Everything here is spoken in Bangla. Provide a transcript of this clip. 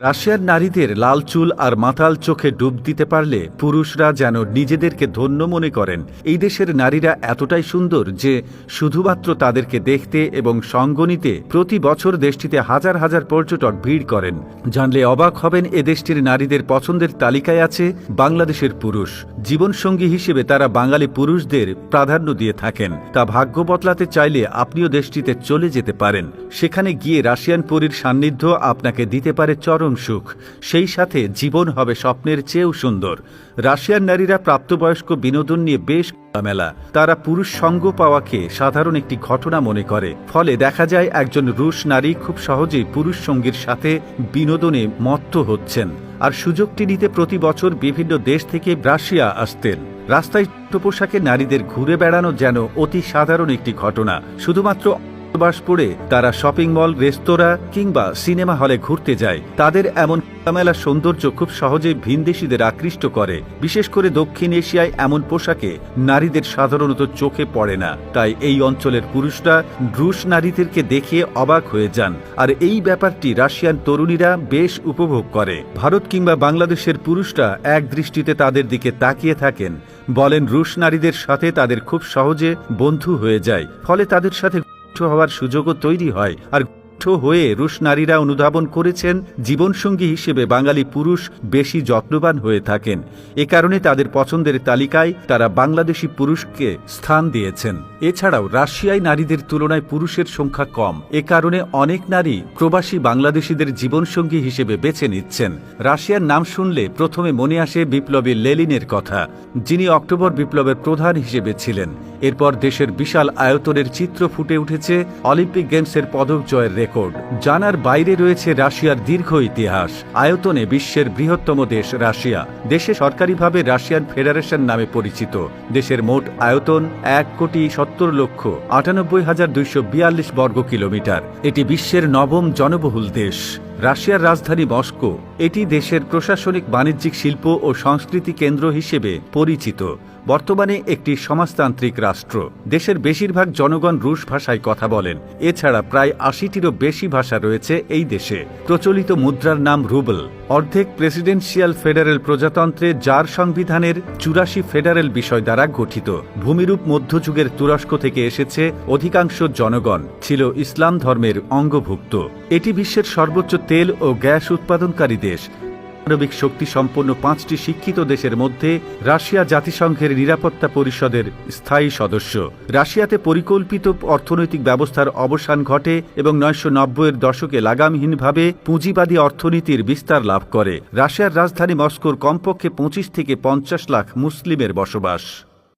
রাশিয়ার নারীদের লাল চুল আর মাতাল চোখে ডুব দিতে পারলে পুরুষরা যেন নিজেদেরকে ধন্য মনে করেন। এই দেশের নারীরা এতটাই সুন্দর যে শুধুমাত্র তাদেরকে দেখতে এবং সঙ্গ নিতে প্রতি বছর দেশটিতে হাজার হাজার পর্যটক ভিড় করেন। জানলে অবাক হবেন এ দেশটির নারীদের পছন্দের তালিকায় আছে বাংলাদেশের পুরুষ। জীবনসঙ্গী হিসেবে তারা বাঙালি পুরুষদের প্রাধান্য দিয়ে থাকেন। তা ভাগ্য বদলাতে চাইলে আপনিও দেশটিতে চলে যেতে পারেন। সেখানে গিয়ে রাশিয়ান পরীর সান্নিধ্য আপনাকে দিতে পারে চরম সুখ। সেই সাথে জীবন হবে স্বপ্নের চেয়েও সুন্দর। রাশিয়ান নারীরা প্রাপ্তবয়স্ক বিনোদন নিয়ে বেশ মেলা তারা পুরুষ সঙ্গ পাওয়াকে সাধারণ একটি ঘটনা মনে করে। ফলে দেখা যায় একজন রুশ নারী খুব সহজেই পুরুষ সঙ্গীর সাথে বিনোদনে মত্ত হচ্ছেন। আর সুযোগটি নিতে প্রতি বছর বিভিন্ন দেশ থেকে রাশিয়া আসতেন। রাস্তায় পোশাকে নারীদের ঘুরে বেড়ানো যেন অতি সাধারণ একটি ঘটনা। শুধুমাত্র বাস পড়ে তারা শপিং মল, রেস্তোরাঁ কিংবা সিনেমা হলে ঘুরতে যায়। তাদের এমন মেলার সৌন্দর্য খুব সহজেই ভিনদেশীদের আকৃষ্ট করে। বিশেষ করে দক্ষিণ এশিয়ায় এমন পোশাকে নারীদের সাধারণত চোখে পড়ে না। তাই এই অঞ্চলের পুরুষরা রুশ নারীদেরকে দেখে অবাক হয়ে যান। আর এই ব্যাপারটি রাশিয়ান তরুণীরা বেশ উপভোগ করে। ভারত কিংবা বাংলাদেশের পুরুষরা এক দৃষ্টিতে তাদের দিকে তাকিয়ে থাকেন। বলেন, রুশ নারীদের সাথে তাদের খুব সহজে বন্ধু হয়ে যায়। ফলে তাদের সাথে ঘনিষ্ঠ হওয়ার সুযোগও তৈরি হয়। আর ঘনিষ্ঠ হয়ে রুশ নারীরা অনুধাবন করেছেন, জীবনসঙ্গী হিসেবে বাঙালি পুরুষ বেশি যত্নবান হয়ে থাকেন। এ কারণে তাদের পছন্দের তালিকায় তারা বাংলাদেশি পুরুষকে স্থান দিয়েছেন। এছাড়াও রাশিয়ায় নারীদের তুলনায় পুরুষের সংখ্যা কম। এ কারণে অনেক নারী প্রবাসী বাংলাদেশিদের জীবনসঙ্গী হিসেবে বেছে নিচ্ছেন। রাশিয়ার নাম শুনলে প্রথমে মনে আসে বিপ্লবী লেলিনের কথা, যিনি অক্টোবর বিপ্লবের প্রধান হিসেবে ছিলেন। এরপর দেশের বিশাল আয়তনের চিত্র ফুটে উঠেছে অলিম্পিক গেমসের পদক জয়ের রেকর্ড। জানার বাইরে রয়েছে রাশিয়ার দীর্ঘ ইতিহাস। আয়তনে বিশ্বের বৃহত্তম দেশ রাশিয়া। দেশে সরকারিভাবে রাশিয়ান ফেডারেশন নামে পরিচিত। দেশের মোট আয়তন এক কোটি সত্তর লক্ষ আটানব্বই হাজার দুইশো বিয়াল্লিশ বর্গ কিলোমিটার এটি বিশ্বের নবম জনবহুল দেশ। রাশিয়ার রাজধানী মস্কো, এটি দেশের প্রশাসনিক বাণিজ্যিক শিল্প ও সংস্কৃতি কেন্দ্র হিসেবে পরিচিত। বর্তমানে একটি সমাজতান্ত্রিক রাষ্ট্র। দেশের বেশিরভাগ জনগণ রুশ ভাষায় কথা বলেন। এছাড়া প্রায় আশিটিরও বেশি ভাষা রয়েছে এই দেশে। প্রচলিত মুদ্রার নাম রুবল। অর্ধেক প্রেসিডেন্সিয়াল ফেডারেল প্রজাতন্ত্রে যার সংবিধানের চুরাশি ফেডারেল বিষয় দ্বারা গঠিত। ভূমিরূপ মধ্যযুগের তুরস্ক থেকে এসেছে অধিকাংশ জনগণ ছিল ইসলাম ধর্মের অঙ্গভুক্ত। এটি বিশ্বের সর্বোচ্চ তেল ও গ্যাস উৎপাদনকারী দেশ। মানবিক শক্তি সম্পন্ন পাঁচটি শিক্ষিত দেশের মধ্যে রাশিয়া জাতিসংঘের নিরাপত্তা পরিষদের স্থায়ী সদস্য। রাশিয়াতে পরিকল্পিত অর্থনৈতিক ব্যবস্থার অবসান ঘটে এবং নয়শো নব্বইয়ের দশকে লাগামহীনভাবে পুঁজিবাদী অর্থনীতির বিস্তার লাভ করে। রাশিয়ার রাজধানী মস্কোর কমপক্ষে পঁচিশ থেকে পঞ্চাশ লাখ মুসলিমের বসবাস।